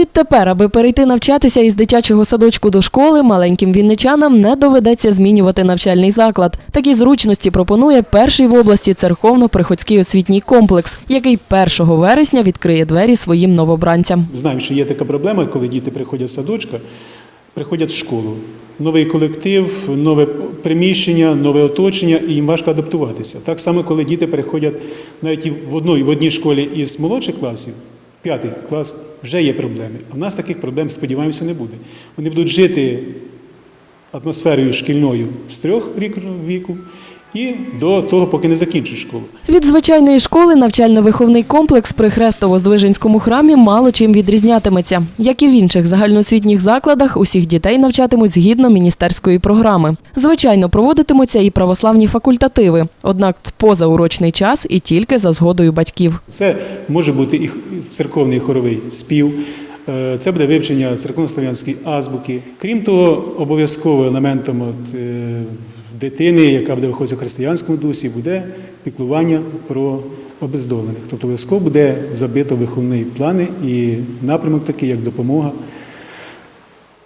Відтепер, аби перейти навчатися із дитячого садочку до школи, маленьким вінничанам не доведеться змінювати навчальний заклад. Такі зручності пропонує перший в області церковно-приходський освітній комплекс, який 1 вересня відкриє двері своїм новобранцям. Знаємо, що є така проблема, коли діти приходять з садочка, приходять в школу. Новий колектив, нове приміщення, нове оточення, і їм важко адаптуватися. Так само, коли діти переходять навіть в одній, в одній школі із молодших класів, п'ятий клас, вже є проблеми. А в нас таких проблем, сподіваємося, не буде. Вони будуть жити атмосферою шкільною з трьох рік віку і до того, поки не закінчать школу. Від звичайної школи навчально-виховний комплекс при Хрестово-Звиженському храмі мало чим відрізнятиметься. Як і в інших загальноосвітніх закладах, усіх дітей навчатимуть згідно міністерської програми. Звичайно, проводитимуться і православні факультативи, однак в позаурочний час і тільки за згодою батьків. Це може бути і церковний хоровий спів, це буде вивчення церковнослов'янської азбуки. Крім того, обов'язково елементом от, е, дитини, яка буде виходити в християнському дусі, буде піклування про обездолених. Тобто обов'язково буде забито виховні плани і напрямок такий, як допомога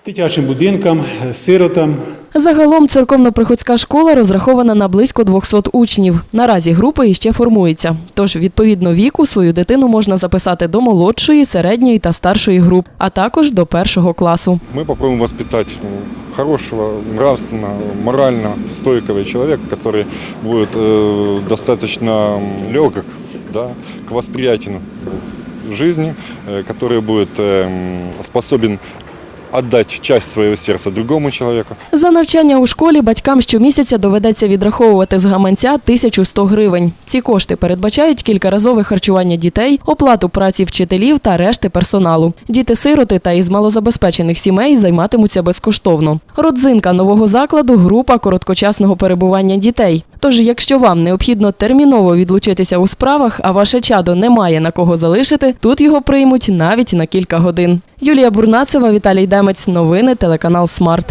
дитячим будинкам, е, сиротам, Загалом церковно-приходська школа розрахована на близько 200 учнів. Наразі групи іще формуються. Тож, відповідно віку, свою дитину можна записати до молодшої, середньої та старшої груп, а також до першого класу. Мы попробуем воспитать м, хорошего, нравственно, морально стойкого человека, который будет э, достаточно м, легок да, к восприятию жизни, э, который будет э, м, способен отдать часть своего сердца другому человеку. За навчання у школі батькам щомісяця доведеться відраховувати з гаманця 1100 гривень. Ці кошти передбачають кількаразове харчування дітей, оплату праці вчителів та решти персоналу. Діти-сироти та із малозабезпечених сімей займатимуться безкоштовно. Родзинка нового закладу група короткочасного перебування дітей. Тож, якщо вам необхідно терміново відлучитися у справах, а ваше чадо не має на кого залишити, тут його приймуть навіть на кілька годин. Юлія Бурнацева, Віталій Демець. Новини телеканал Смарт.